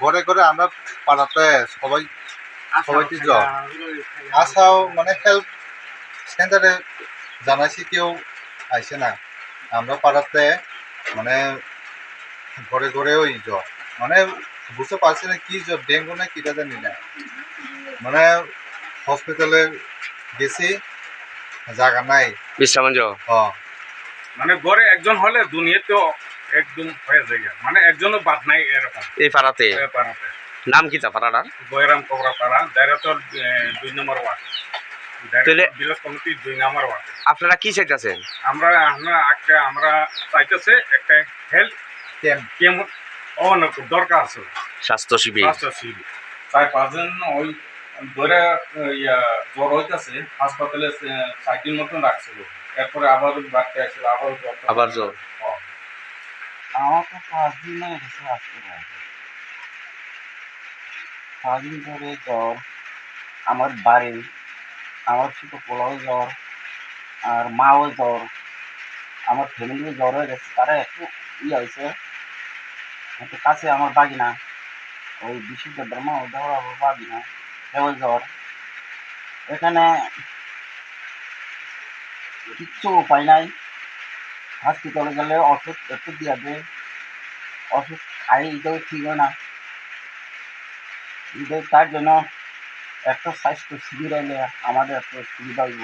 ঘরে ঘরে আমরা পাড়াতে সবাই সবাই কি জ্বর? আশাও মানে হেল্প সেন্টারে জানাইছি কেউ আইসে না। আমরা পাড়াতে মানে ঘরে ঘরে ওই জ্বর মানে বুঝতে পারছি না কি জ্বর ডেঙ্গু না কিটা জানি না। মানে হসপিটালে গেছি জায়গা নাই। বিশ্রামঞ্জ মানে ঘরে একজন হলে দুনিয়াতেও একদম হয়ে যায় মানে একজনও বাদ নাই এরকম। এই পাড়াতে? পাড়াতে। নাম কি তা পাড়াটার? বয়রাম কবরা পাড়া দায়রাতর দুই নম্বর ওয়ার্ড। বিলস কমিটি দুই নম্বর ওয়ার্ড। আপনারা কি চাইতেছেন? আমরা আমরা একটা আমরা চাইতেছে একটা হেলথ ক্যাম্প কেমন দরকার আছে। স্বাস্থ্য শিবির পাঁচটা সিট চার পাঁচজন ওই ধরে ইয়া জ্বর হইতেছে হাসপাতালে দিন মতন রাখছিল। এরপরে আবার বাড়তে আসছিল আবার আবার জ্বর। হ্যাঁ। আমাকে পাঁচ দিন এসে হাসপাতাল পাঁচ দিন ধরে জ্বর আমার বাড়ি আমার ছোট পোলাও জ্বর আর মাও জ্বর আমার ফ্যামিলি জ্বর হয়ে গেছে তারা একটু ইয়ে হয়েছে একটু কাছে আমার বাগিনা ওই বিশুদ্ধ ব্রহ্ম দেওয়া বাগিনা সেও জ্বর এখানে কিচ্ছু উপায় নাই হসপিটালে গেলে ওষুধ একটু দিয়ে দেয় ওষুধ খাই, এটাও ঠিক না। এটাই তার জন্য একটা স্বাস্থ্য শিবির এলে আমাদের একটু সুবিধা হইব।